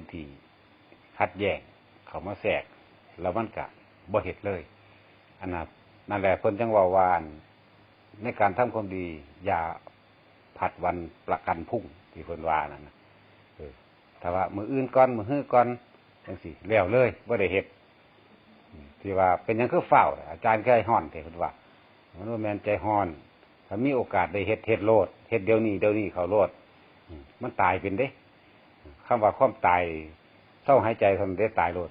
ื้นที่คัดแยกเขามาแทรกแล้วมันกะบ่เห็ดเลยอันนั้นนั่นแหละเพิ่นจังว่าวานในการทำความดี อย่าผัดวันประกันพุ่งที่เพิ่นว่านั่นนะถ้าว่ามืออื่นก่อนมือฮื้อก่อนจังสิแล้วเลยบ่ได้เฮ็ดที่ว่าเป็นยังคือเฝ้าอาจารย์เคยฮ้อนแต่เพิ่นว่ามันว่าแมนใจฮ้อนถ้ามีโอกาสได้เฮ็ดเฮ็ดโลดเฮ็ดเดี๋ยวนี้เดี๋ยวนี้เขาโลดมันตายเป็นเด้ คำว่าความตายเศร้าหายใจทำได้ตายโลด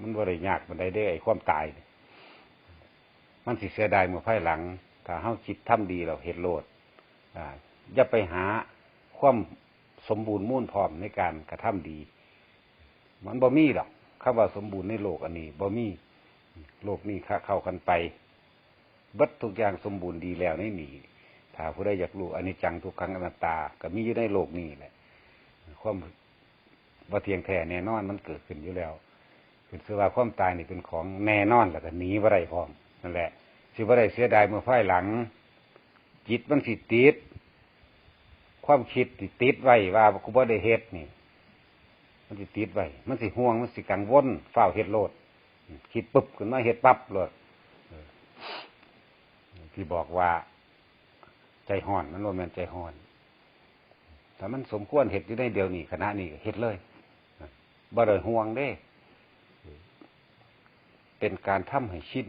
มันบ่ได้ยากมันได้ได้ไอ้ความตาย มันสิเสียดายเมื่อภายหลัง ถ้าเฮาคิดทำดีเราเฮ็ดโลดอ่าอย่าไปหาความสมบูรณ์มุ่นพร้อมในการกระทำดี มันบ่มีหรอกคำว่าสมบูรณ์ในโลกอันนี้บ่มีโลกนี้ค้าเข้ากันไปบัดทุกอย่างสมบูรณ์ดีแล้วในนี่ถ้าผู้ใดอยากรู้อันิจจังทุกขังอนัตตา ก็มีอยู่ในโลกนี้แหละ ความว่าเทียงแท้แน่นอนมันเกิดขึ้นอยู่แล้วคือสือว่าความตายนี่เป็นของแน่นอนแล้วก็หนีบ่ได้พร้อมนั่นแหละสิบ่ได้เสียดายเมื่อภายหลัง จิตมันสิติดความคิดสิติดไว้ว่ากูบ่ได้เฮ็ดนี่ มันสิติดไว้มันสิห่วงมันสิกังวลเฝ้าวเฮ็ดโลด คิดปุ๊บขึ้นมาเฮ็ดปั๊บเลยที่บอกว่า ใจห่อนมันว่าแม่นใจห่อน แต่มันสมควรเห็ดอยู่ในเดียวนี้คณะนี้เห็ดเลยบ่ได้ห่วงเด้ เป็นการทำให้ชิน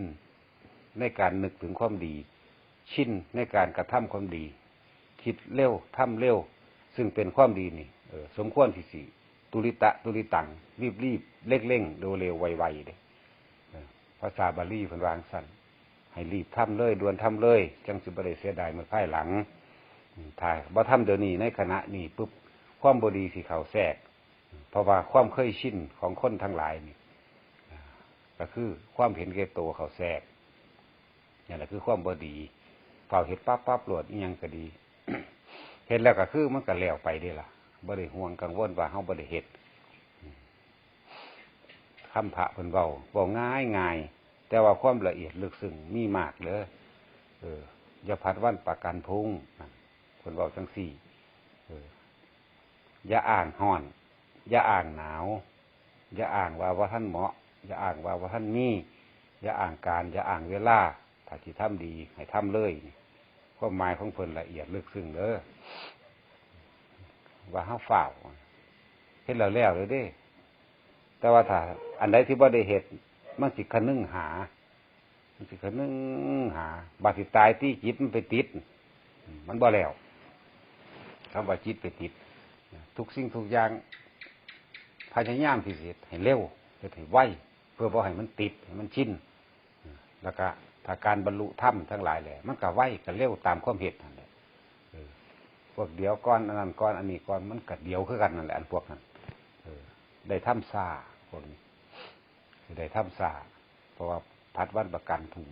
ในการนึกถึงความดี ชินในการกระทำความดี คิดเร็วทำเร็ว ซึ่งเป็นความดีนี่เออสมควรที่สิตุลิตะตุลิตังรีบรีบเร่งเร่งเร็วเร็วไวไวๆเด้ภาษาบาลีเพิ่นวางสั่นให้รีบทำเลยด่วนทำเลย จังสิบ่ได้เสียดายเมื่อภายหลัง ถ้าบ่ทำเดี๋ยวนี้ในขณะนี้ปุ๊บความบดีสิเขาแทรก เพราะว่าความเคยชินของคนทั้งหลายนี่อ่าก็คือความเห็นแก่ตัวเขาแทรกนี่แหละคือความบดีเฝ้าเห็ดปั๊บปั๊บหลดอีหยังก็ดีเห็นแล้วก็คือมันก็แล้วไปเด้ล่ะบ่ได้ห่วงกังวลว่าเฮาบ่ได้เฮ็ดคำพระเพิ่นเบาเบาง่ายง่ายแต่ว่าความละเอียดลึกซึ้งมีมากเลยเอออย่าพัดวันประกันพุง นั่นเพิ่นเบาจังสี่อย่าอ่างห่อน อย่าอ่างหนาว อย่าอ่างว่าว่าท่านเหมาะ อย่าอ่างว่าว่าท่านมีอย่าอ่างการ อย่าอ่างเวลาถ้าที่ทำดี ให้ทำเลยความหมายของเพิ่นละเอียดลึกซึ้งเด้อว่าห้าฝ่าวเฮ็ดแล้วแล้วเลยเด้ แต่ว่าถ้าอันใดที่บ่ได้เหตุมันสิคะนึงหา มันสิคะนึงหา บาดสิตายที่จิตมันไปติด มันบ่แล้ว คำว่าจิตไปติด ทุกสิ่งทุกอย่างพยายามที่สิเฮ็ดให้เร็วเฮ็ดให้ไวเพื่อบ่ให้มันติดให้มันชินแล้วก็ถ้าการบรรลุธรรมทั้งหลายแหละมันก็ไวก็เร็วตามความเหตุนั่นแหละพวกเดียวก้อนอันนั้นก้อนอันนี้ก้อนมันก็เดียวคือกันนั่นแหละอันพวกนั้นได้ทำซาคนนี้คือได้ทำซาเพราะว่าพัดวันประกันพุง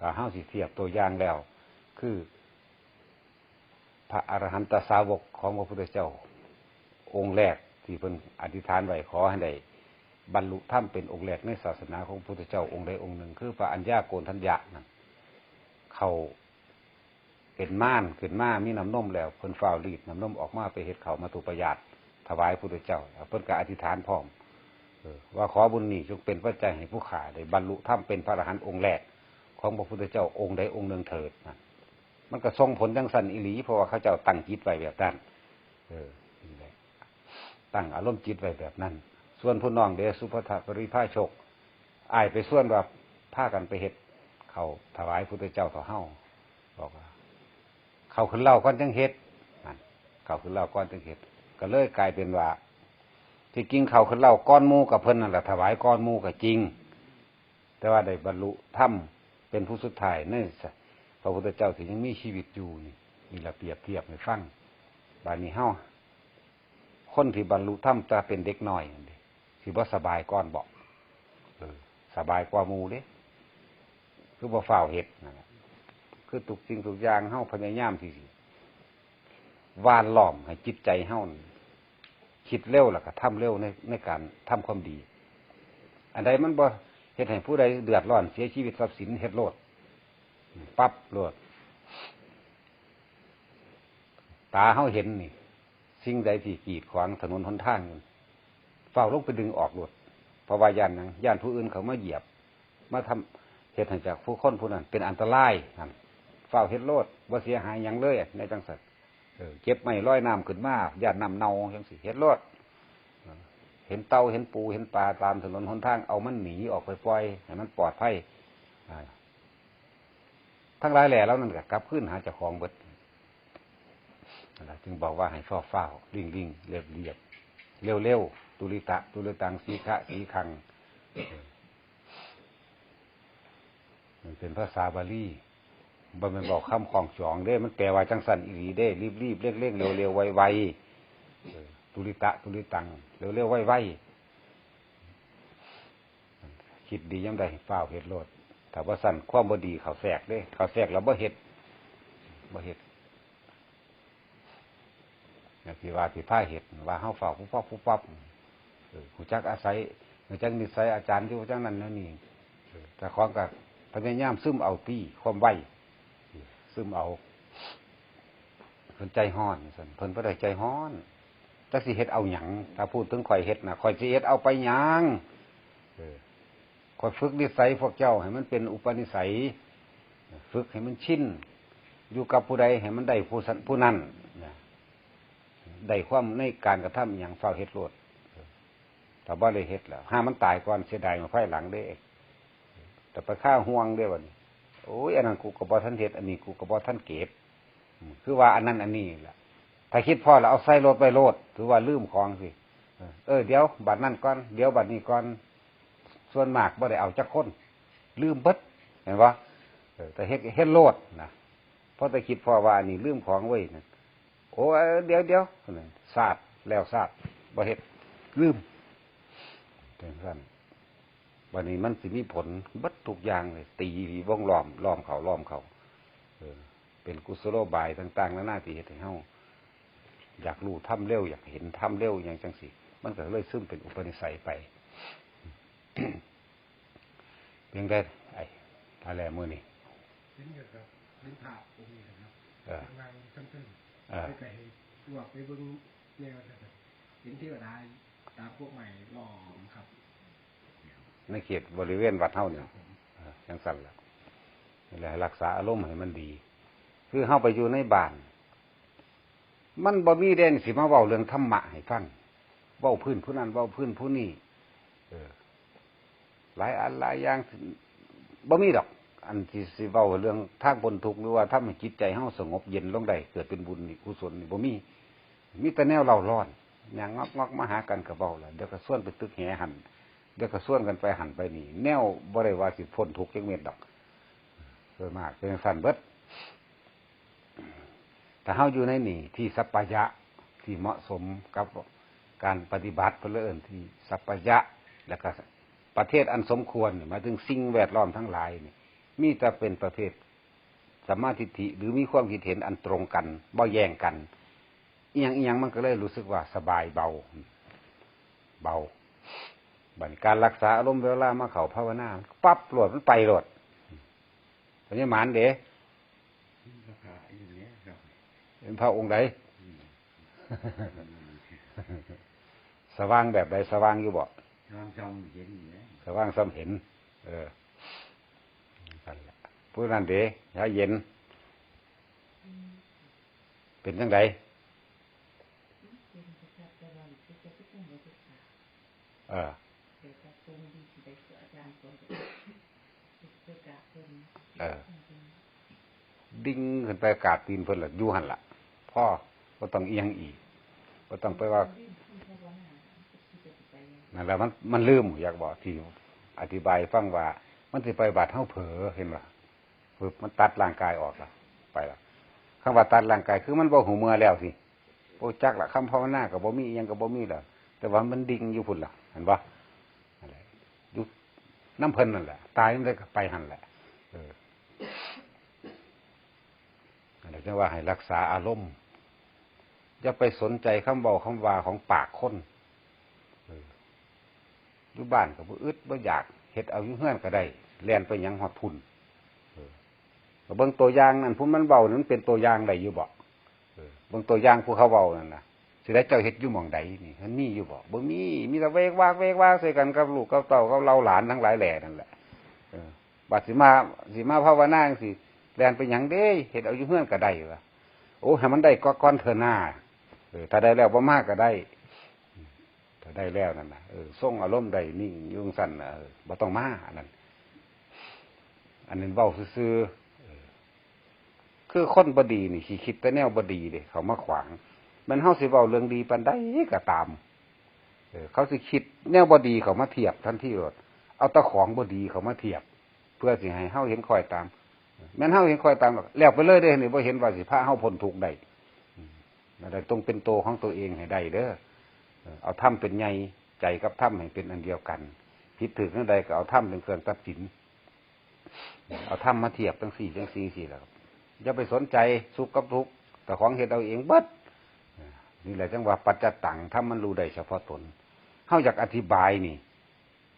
ถ้าห้าสิเทียบตัวอย่างแล้ว คือ พระอรหันตสาวกของพระพุทธเจ้า องค์แรกที่เป็นอธิษฐานไว้ขอให้ได้บรรลุธรรมเป็นองค์แรกในศาสนาของพระพุทธเจ้าองค์ใดองค์หนึ่ง คือพระอัญญาโกณทัญญะนั่นเขาเป็นม่านขึ้นมามีน้ำนมแล้วเพิ่นฝ้าวรีดน้ำนมออกมาไปเห็ดเขามาตุประหยัดถวายพระพุทธเจ้าเพิ่นก็อธิษฐานพร้อมว่าขอบุญนี้จงเป็นปัจจัยให้ผู้ขาได้บรรลุธรรมเป็นพระอรหันต์องค์แรก ของพระพุทธเจ้าองค์ใดองค์หนึ่งเถิดนะ มันก็ส่งผลจังสันอิหลีเพราะว่าเขาเจ้าตั้งจิตไว้แบบนั้นเออตั้งอารมณ์จิตไว้แบบนั้น ส่วนผู้น้องเดชสุภทปริภาชคอายไปส่วนว่าพากันไปเฮ็ดเขาถวายพุทธเจ้าต่อเฮาบอกว่า เขาขึ้นเล่าก้อนจังเฮ็ดเขาขึ้นเล่าก้อนจังเฮ็ดก็เลยกลายเป็นว่า ที่กินเขาขึ้นเล่าก้อนมูกับเพิ่นนั่นแหละถวายก้อนมูกับจริง แต่ว่าได้บรรลุธรรมเป็นผู้สุดท้ายนี่ พระพุทธเจ้าที่ยังมีชีวิตอยู่นี่นี่ละเปรียบเทียบให้ฟังบานี้เฮาคนที่บรรลุธรรมจะเป็นเด็กน้อยนั่นดิสิบ่สบายก้อนบอกเออสบายกว่ามูเด้คือบ่ฝ้าวเห็ดนะคือทุกสิ่งทุกอย่างเฮาพยายามทีสิวานหล้อมให้จิตใจเฮาคิดเร็วล้วก็ทำเร็วในในการทำความดี อันใดมันบ่เฮ็ดให้ผู้ใดเดือดร้อนเสียชีวิตทรัพย์สินเฮ็ดโลด ปั๊บโลดตาเฮาเห็นนี่ สิ่งใดที่กีดขวางถนนหนทางเฝ้าลงไปดึงออกรถเพราะว่าย่านหยังย่านผู้อื่นเขามาเหยียบ มาทำเหตุให้จากผู้คนผู้นั้น เป็นอันตรายนั่นเฝ้าเฮ็ดโลดว่าเสียหายหยังเลยในจังสัตเออเก็บไม่ร้อยน้ำขึ้นมาย่านน้ำเนาจังสิเฮ็ดโลดเห็นเตาเห็นปูเห็นปลาตามถนนหนทางเอามันหนีออกไปปล่อยให้มันปลอดภัยอ ทั้งหลายแหล่แล้วนั่นก็กลับขึ้นหาเจ้าของเบิดจึงบอกว่าให้เฝ้าเฝ้าลิ่งลิ่งเรียบเรียบเร็วเร็วตุลิตะ ตุลิตังสีคะสีคัง มันเป็นภาษาบาลีบ่มันบอกคำของจองเด้ มันแปลว่าจังสันอีหลีเด้ รีบรีบเร่งเร่งเร็วเร็วไวไวตุลิตะ ตุลิตัง เร็วเร็วไวไวคิดดียังได้เฝ้าวเฮ็ดโลด ถ้าว่าสั่นความบดีเขาแทรกเด้ เขาแทรกแล้วบ่เฮ็ดบ่เฮ็ดเนี่ยพี่ว่าพี่ผ้าเห็ดว่าเฮาเฝ้าผู้ปั๊บผู้ปั๊บผู้จักอาศัยผู้จักนิสัยอาจารย์ที่ผู้จักนั้นนั่นนี่แต่ของกับพยายามซึมเอาตีความไวซึมเอาเพิ่นใจห้อนสันเพิ่นบ่ได้ใจห้อนจักสิเฮ็ดเอาหยังถ้าพูดถึงข่อยเฮ็ดนะข่อยสิเฮ็ดเอาไปหยังเออ ข่อยฝึกนิสัยพวกเจ้า ให้มันเป็นอุปนิสัย ฝึกให้มันชินอยู่กับผู้ใดให้มันได้ผู้สันผู้นั้นได้ความในการกระทำอย่างเฝ้าเฮ็ดโลดแต่ว่าเลยเฮ็ดแล้วห้ามันตายก่อนเสียดายมาไฟหลังเด้แต่ไปฆ่าห่วงได้วันโอ้ยอันนั้นกูกับบอท่านเฮ็ดอันนี้กูกับบอท่านเก็บคือว่าอันนั้นอันนี้แหละถ้าคิดพอแล้วเอาใส่รถไปโลดถือว่าลืมของสิเออเออเดี๋ยวบัตรนั่นก่อนเดี๋ยวบัตรนี้ก่อน ส่วนมากบ่ได้เอาจักคน ลืมเบิดเห็นปะเออแต่เฮ็ดเฮ็ดโลดนะเพราะแต่คิดพอว่าอันนี้ลืมของไว้นะโอ้เดี๋ยวเดี๋ยวศาสตร์แล้วศาสตร์บ่เฮ็ดลืมเป็นสั้นวันนี้มันสิมีผลเบัดทุกอย่างเลย ตีวงล้อมล้อมเขาล้อมเขาเออ เป็นกุศโลบายต่างๆนานาที่เฮ็ดให้เฮาอยากรู้ทำเร็วอยากเห็นทำเร็วอย่างจังสิมันก็เลยซึมเป็นอุปนิสัยไป เพียงได้ไอ้อะไรมือนี่เห็นอยู่ครับเห็นภาพตรงนี้นะครับเออทางๆตึ้งเออๆไปไกลตัวไปเบิ่งแนวนะครับเห็นเทวดาตามพวกใหม่ล้อมครับในเขตบริเวณวัดเฮาคเนี่รัยบผมเออจังสั่นละนี่แหละรักษาอารมณ์ให้มันดี คือเข้าไปอยู่ในบ้าน มันบ่มีเด่นสิมาเว้าเรื่องธรรมะให้ฟังเว้าพื้นผู้นั้นเว้าพื้นผู้นี้เออ หลายอันหลายอย่างบ่มีดอก อันที่สิเว้าเรื่องทางบนทุกข์หรือว่าทำให้จิตใจเฮาสงบเย็นลงได้เกิดเป็นบุญกุศลนี่บ่มีมีแต่แนวเล่าร้อนอย่างงอกงอกมาหากันกับเบาละเดี๋ยวก็ส่วนไปตึกแหหันเดี๋ยวก็ส่วนกันไปหันไปนี่ แนวบ่ได้ว่าสิพ้นทุกข์จังเม็ดดอกโดยมากเป็นสั่นเบิดแต่เฮาอยู่ในนี่ที่สัปปายะที่เหมาะสมกับการปฏิบัติเพื่อเอินที่สัปปายะ แล้วก็ ประเทศอันสมควรนี่หมายถึงสิ่งแวดล้อมทั้งหลายนี่มีแต่เป็นประเภทสัมมาทิฏฐิหรือมีความคิดเห็นอันตรงกันบ่แย่งกันอีหยังอีหยังมันก็เลยรู้สึกว่าสบายเบา เบาบันการรักษาอารมณ์เวลามาเขาภาวนาปั๊บโหลดมันไปโหลดพญามานเด๋ราคาอย่างนี้ครับเป็นพระองค์ใดสว่างแบบใดสว่างอยู่บ่ ลองจำเห็นอยู่นะสว่างซ้ำเห็น เออนั่นแหละผู้นั้นเด๋ถ้าเย็น เป็นจังไดเออเออ ดิ้งขึ้นไปกาบตีนเพิ่นละอยู่หันละพ่อก็ต้องเอียงอีกก็ต้องไปว่า นั่นแหละมันมันลืมอยากบอกที่อธิบายฟังว่า มันสิไปบาดเท่าเผลอเห็นป่ะฝึกมันตัดร่างกายออกละไปละคำว่าตัดร่างกายคือมันบ่หูเมื่อแล้วสิโอ้จักละคำภาวนากับบ่มียังกับบ่มีล้วแต่ว่ามันดิ่งอยู่พุ่นละเห็นปะอะไรอยู่น้ำเพลินนั่นแหละตายมันเลยก็ไปหันแหละ เอออะไรจะว่าให้รักษาอารมณ์อย่าไปสนใจคำบอกคำว่าของปากคน อยู่บ้านกับบ่อึดบ่อยากเฮ็ดเอาอยู่เฮือนก็ได้แล่นไปยังฮอดพุ่นเบิ่งตัวอย่างนั่นผู้มันเบานั้นเป็นตัวอย่างได้อยู่บ่เบิ่งตัวอย่างผู้เขาเบานั่นนะสิได้เจ้าเฮ็ดอยู่หม่องใดนี่มันมีอยู่บ่บ่มีมีแต่เวกวากเวกวากใส่กันกับลูกกับเต้ากับเราหลานทั้งหลายแหล่นั่นแหละบัดสิมาสิมาภาวนาจังสีแล่นไปยังเด้เฮ็ดเอาอยู่เฮือนก็ได้วะโอ้ให้มันได้ก็ก่อนเถอะหน้าเออถ้าได้แล้วบ่มากก็ได้ ได้แล้วนั่นนะเออส่งอารมณ์ได้นิ่งยุ่งสั่นนะเออบ่ต้องมาอันนั้น อันนั้นเว้าซื่อๆเออคือคนบดีนี่สิคิดแต่แนวบดีเด้เขามาขวาง มันเฮาสิเว้าเรื่องดีปานใดก็ตาม เออ เขาสิคิดแนวบดีเขามาเทียบทันทีรถเอาตะของบดีเขามาเทียบ เพื่อสิให้เฮาเห็นคอยตามแม่นเฮาเห็นคอยตามแล้วไปเลยเด้นี่บ่เห็นว่าสิพาเฮาพ้นทุกข์ได้นั่นต้องเป็นโตวของตัวเองให้ได้เด้อ เอาถ้ำเป็นใหญ่ใจกับถ้ำให้เป็นอันเดียวกันผิดถึงนั่นใดก็เอาถ้ำเป็นเครื่องตัดสิน เอาถ้ำมาเทียบตั้งสี่ตั้งสี่สี่แล้วอย่าไปสนใจสุขกับทุกข์แต่ของเหตุเอาเองเบิดนี่แหละจังว่าปัจจตังถ้ามันรู้ได้เฉพาะตนเฮาอยากอธิบายนี่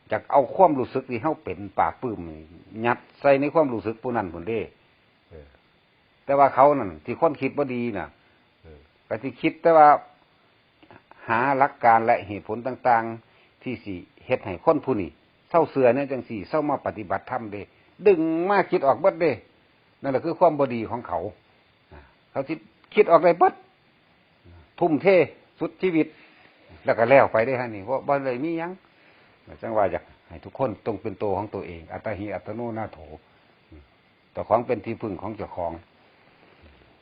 อยากเอาความรู้สึกที่เฮาเป็นปากปื้มยัดใส่ในความรู้สึกผู้นั้นผู้นี้เออแต่ว่าเขานั่นที่คนคิดว่าดีน่ะเออก็ที่คิดแต่ว่า หาหลักการและเหตุผลต่างๆ ที่สี่เฮ็ดให้คนผู้นี้เศร้าเสือเนี่ยจังสี่เศร้ามาปฏิบัติธรรมเด้ดึงมาคิดออกเบิดเด้นั่นแหละคือความบดีของเขา เขาคิดคิดออกได้เบิดทุ่มเทสุดชีวิต แล้วก็แล้วไปได้ฮะนี่เพราะบ่เลยมียังจังว่าอยากให้ทุกคนต้องเป็นตัวของตัวเอง อัตหิอัตโนนาโถต่อของเป็นที่พึ่งของเจ้าของ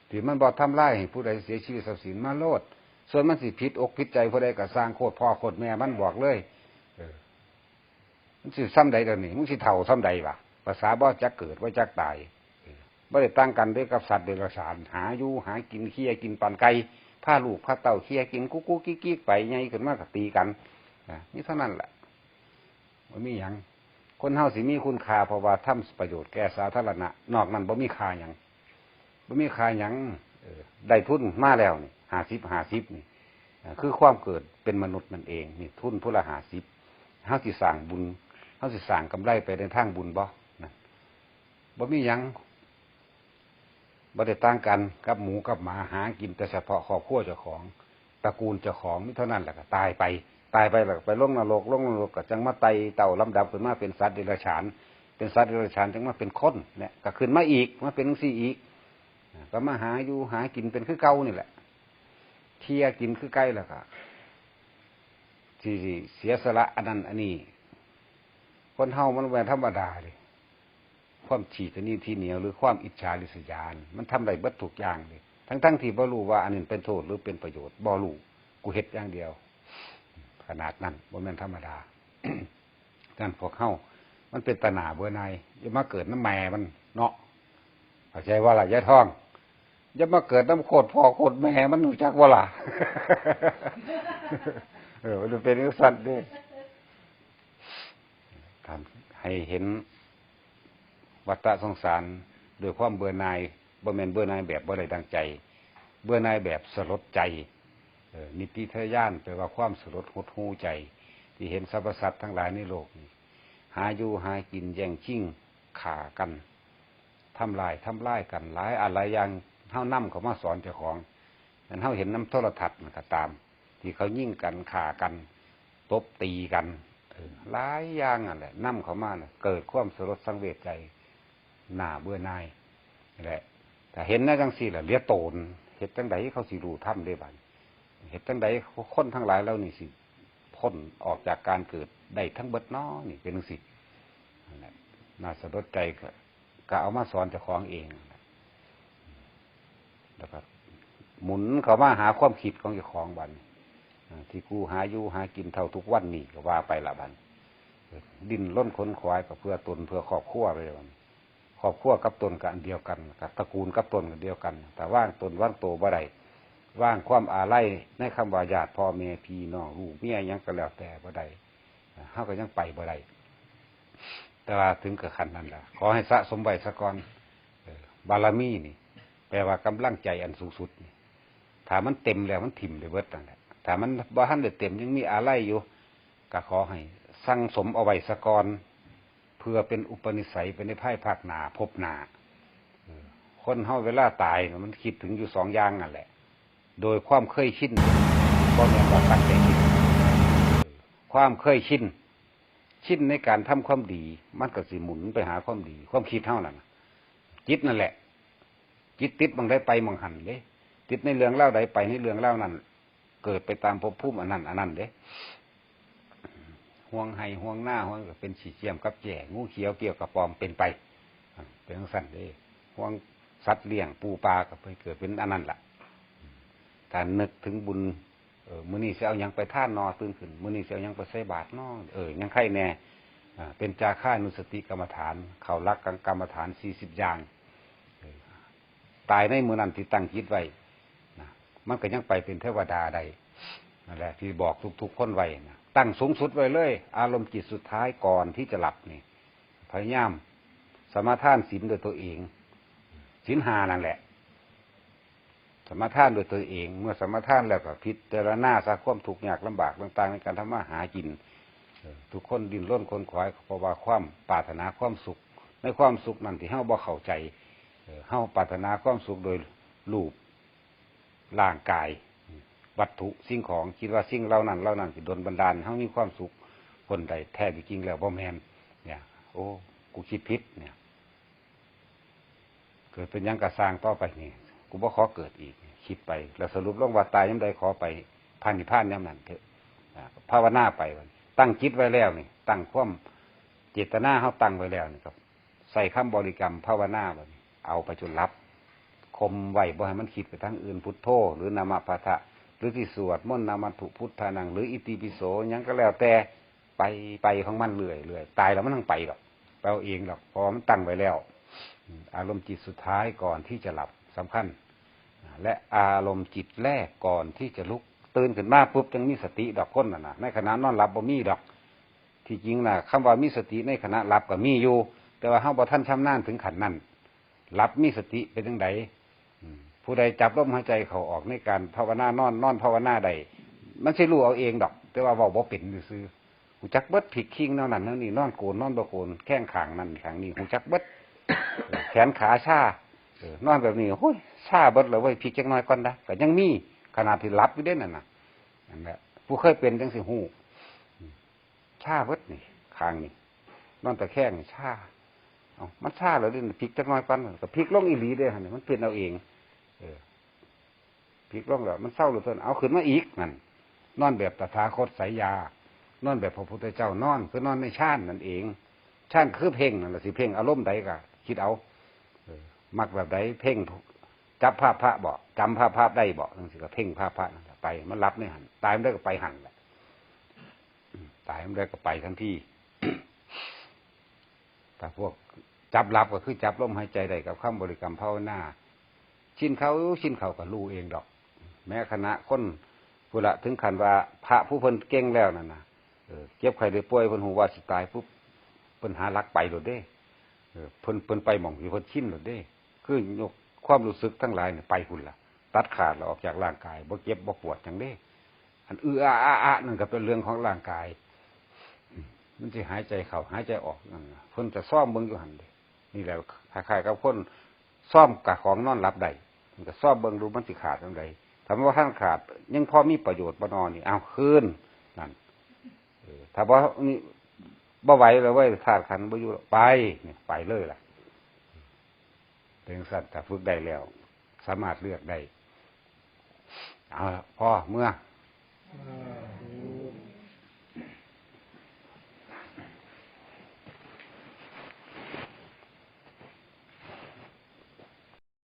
ที่มันบ่ทำร้ายให้ผู้ใดเสียชีวิตทรัพย์สินมาโลด ส่วนมันสิผิดอกผิดใจผู้ใดก็สร้างโคตรพ่อโคตรแม่มันบอกเลยมันสิซ้ำใดเดี๋ยวนี้มึงสิเท่าซ้ำใดวะภาษาบ่จักเกิดว่าจักตายบ่ได้ตั้งกันด้วยกับสัตว์เดรัจฉานหาอยู่หากินเคี้ยกินปันไก่ผ้าลูกผ้าเต่าเคี้ยกินกุ๊กกุ๊กกิ๊กไปไงขึ้นมากตีกันนี่เท่านั้นแหละมันมีหยังคนเฮาสิมีคุณค่าเพราะว่าทำประโยชน์แก่สาธารณะ นอกนั้นบ่มีค่าหยังบ่มีค่าหยังได้ทุนมาแล้วนี่ ห้าสิบห้าสิบนี่คือความเกิดเป็นมนุษย์นั่นเองนี่ทุนพุละหาสิบเฮาสิสร้างบุญเฮาสิสร้างกำไรไปในทางบุญบ่นั่นบ่มียังบ่ได้ต่างกันกับหมูกับหมาหากินแต่เฉพาะครอบครัวเจ้าของตระกูลเจ้าของนี่เท่านั้นแหละก็ตายไป ตายไปแล้วก็ไปล่องนรกล่องนรกก็จังมาไตเต่าลำดับขึ้นมาเป็นสัตว์เดรัจฉาน เป็นสัตว์เดรัจฉานจังมาเป็นคนเนี่ยก็ขึ้นมาอีกมาเป็นจังซี่อีกก็มาหาอยู่หากินเป็นคือเก่านี่แหละ เที่ยกินคือใกล้แล้วก็ที่เสียสละอันนั้นอันนี้ คนเฮามันแวนธรรมดาเลยความฉีดอันนี้ที่เหนียวหรือความอิจฉาริษยาน มันทำได้บิดถูกอย่างเลยทั้งทั้งๆที่บ่รู้ว่าอันนี้เป็นโทษหรือเป็นประโยชน์บ่รู้กูเฮ็ดอย่างเดียว ขนาดนั้นบ่แม่นธรรมดานั่นพวกเฮามันเป็นตนาเบื่อในายอย่ามาเกิดน้ำแม่มันเนาะเข้าใจว่าล่ะยายทอง อย่ามาเกิดน้ำโคตรพ่อโคตรแม่มันหนูจักว่าล่ะเออมันเป็นสัตว์ด้วยทำให้เห็นวัฏสงสารโดยความเบื่อหน่ายบ่แมนเบื่อหน่ายแบบบ่ได้ดังใจ เบื่อหน่ายแบบสลดใจเออนิติทะยานแปลว่าความสลดหดหูใจ ที่เห็นสรรพสัตว์ทั้งหลายในโลกหาอยู่หากินแย่งชิงขากันทำลายทำลายกันหลายอะไรอย่าง เท่านํเขามาสอนเจ้าของนั้นเท่าเห็นน้ำโทรทัศน์มันก็ตาม ที่เขายิ่งกันข่ากันตบตีกันหลายอย่างอะแหละนํเขามาเกิดความสลดสังเวชใจหน้าเบื่อหน่ายนี่แหละแต่เห็นนะจังสี่แหละเลียโตนเห็ดจังใดเขาสิรู้ถ้ำได้บัดเห็ดจังใดคนทั้งหลายแล้วนี่สิพ้นออกจากการเกิดได้ทั้งเบิดน้อนี่เป็นจังสินั่นแหละน่าสลดใจก็ก็เอามาสอนเจ้าของเอง แล้วก็หมุนเขามาหาความคิดของเจ้าของบันที่กูหาอยู่หากินเท่าทุกวันนี่ก็ว่าไปละบันดินล้นค้นควายก็เพื่อตนเพื่อครอบครัวไปเลยบัดครอบครัวกับตนกันเดียวกันกับตระกูลกับตนกันเดียวกัน แต่ว่างตนว่างโตบ่ได้ว่างความอาไลในคำว่าญาติพ่อแม่พี่น้องลูกเมียยังก็แล้วแต่บ่ได้าเฮาก็ยังไปบ่ได้แต่ว่าถึงกับขันนั้นละขอให้สะสมไว้สะก่อนบารมีนี่ แปลว่ากำลังใจอันสูงสุดถ้ามันเต็มแล้วมันถิ่มเลยเบิดนั่นแหละถ้ามันบ่ทันได้เต็มยังมีอะไรอยู่ก็ขอให้สั่งสมเอาไว้สะกอนเพื่อเป็นอุปนิสัยเป็นในภายภาคหนาพบหนาคนเฮาเวลาตายมันคิดถึงอยู่สองอย่างนั่นแหละ โดยความเคยชินบ่แม่นว่าตั้งใจคิดความเคยชินชินในการทำความดี มันก็สิหมุนไปหาความดี ความคิดเท่านั้นน่ะจิตนั่นแหละ จิตติดบางได้ไปบางหันเด้ติดในเรื่องเล่าใดไปในเรื่องเล่านั้น เกิดไปตามภพภูมิอันนั้นอันนั้นเด้ห่วงไห้ห่วงหน้าห่วงเป็นฉีเจียมกับแย่งูเขียวเกี่ยวกับปอมเป็นไปเป็นสั้นเด้ห่วงสัตว์เลี้ยงปูปลาก็ไปเกิดเป็นอันนั้นล่ะการนึกถึงบุญเออมื้อนี้สิเอายังไปท่านนอตื่นขึ้นมื้อนี้สิเอายังไปใส่บาตรนอเออยังไข่แน่เป็นจาค่านุสติกรรมฐาน เขารักกรรมฐานสี่สิบอย่าง ตายในมือนั้นที่ตั้งจิตไว้นะมันก็ยังไปเป็นเทวดาได้นั่นแหละที่บอกทุกๆคนไว้นะตั้งสูงสุดไว้เลย อารมณ์จิตสุดท้ายก่อนที่จะหลับนี่พยายามสมาทานศีลโดยตัวเองศีลหานั่นแหละ สมาทานโดยตัวเอง เมื่อสมาทานแล้วก็พิจารณาสะความทุกยากลำบากต่างๆ ในการทำมาหากินทุกคนดิ้นร่นคนขวายเพราะว่าความปรารถนาความสุข ในความสุขนั้นที่เฮาบ่เข้าใจ เออเฮาปรารถนาความสุขโดยรูปร่างกาย วัตถุสิ่งของคิดว่าสิ่งเหล่านั้นเหล่านั้นสิดลบันดาลให้เฮามีความสุขคนใดแท้จริงแล้วบ่แมนเนี่ย โอ้กูคิดผิดเนี่ย เกิดเป็นยังกระสร้างต่อไปนี่กูบ่ขอเกิดอีก คิดไป แล้วสรุปลงว่าตายยังใดขอไปพันนิพพานยังนั้นเถอะอ่าภาวนาไปวันตั้งจิตไว้แล้วนี่ตั้งความเจตนาเขาตั้งไว้แล้วนี่ครับ ใส่คำบริกรรมภาวนาบัน เอาไปจนรับ คมไหวบ่ให้มันคิดไปทางอื่นพุทโธหรือนามพาทะหรือที่สวดมนต์นามัถุพุทธานัง หรืออิติปิโสยังก็แล้วแต่ไปไปของมันเรื่อยเรื่อยตายแล้วมันต้องไปหรอกไปเอาเองหรอกพราะมันตั้งไว้แล้ว อารมณ์จิตสุดท้ายก่อนที่จะหลับสำคัญ และอารมณ์จิตแรกก่อนที่จะลุกตื่นขึ้นมาปุ๊บจังมีสติดอกก้นน่ะนะในขณะนอนหลับบ่มีดอก ที่จริงนะคำว่ามีสติในขณะหลับก็มีอยู่ แต่ว่าเฮาบ่ท่านชำนาญถึงขันนั้น หลับมีสติเป็นจังไดผู้ใดจับลมหายใจเขาออกในการภาวนานอนนอนภาวนาใดมันสิรู้เอาเองดอก แต่ว่าเว้าบ่เป็นซื่อหูจักเบิดผิดคิงแนวนั้นนวนี้นอนโกนนอนบ่โกนแข้งขางนั่นขางนี้หูจักเบิดแขนขาชาเอนอนแบบนี้โอ้ยชาเบิดเลยเว้ยพลิกจังน้อยก่อนนะก็ยังมีขนาดที่รับอยู่ด้นั่นน่ะนั่นแหละผู้เคยเป็นจังสิหูชาเบิดนี่คางนี่นอนแต่แข้งนี่ชา เอามันชาเลยดิพลิกจังน้อยก่อนก็พลิกลงอีหลีเด้ฮะนี่มันเป็นเอาเอง เออพลิกลงแล้วมันเศร้าเหลือเกินเอาขึ้นมาอีกนั่นนอนแบบตถาคตสายยานอนแบบพระพุทธเจ้านอนคือนอนในชาตินั่นเองชาติคือเพ่งนั่นแหละสิเพ่งอารมณ์ใดก็คิดเอาเออมักแบบใดเพ่งจับภาพพระบอกจำภาพภาพได้บอกนั่นสิก็เพ่งภาพพระไป มันรับในหันตายมันได้ก็ไปหันแหละตายมันได้ก็ไปทั้งที่แต่พวก จับรับก็คือจับลมหายใจได้กับคำบริกรรมภาวนาชินเขาชินเขาก็รู้เองดอก แม้คณะคนผู้ละถึงขันว่าพระผู้เพิ่นเก่งแล้วนั่นนะเก็บไข่ได้ป่วยเพิ่นหูว่าสิตายปุ๊บเพิ่นหารักไปโดดเด้เพิ่นเพิ่นไปหม่องที่เพิ่นชินหมดเด้ คือยกความรู้สึกทั้งหลายเนี่ยไปหุ่นละตัดขาดแล้วออกจากร่างกายบ่เจ็บบ่ปวดจังเด้อันอื้ออาอาอานั่นก็เป็นเรื่องของร่างกาย มันสิหายใจเข้าหายใจออกนั่นเพิ่นจะซ่อมเบิ่งอยู่หันเด้ นี่แหละคล้ายๆกับคนซ่อมกับของนอนหลับได้มันก็ซ่อมเบิ่งดูมันสิขาดจังไดถ้าว่าท่านขาด ยังพอมีประโยชน์บ่นอนนี่เอาคืนนั่นเออถ้าว่านี่บ่ไหวแล้วเว้ยขาดขันบ่อยู่ไปเนี่ยไปเลยล่ะเป็นสัตว์ถ้าฝึกได้แล้ว สามารถเลือกได้เอาละพ่อเมื่อ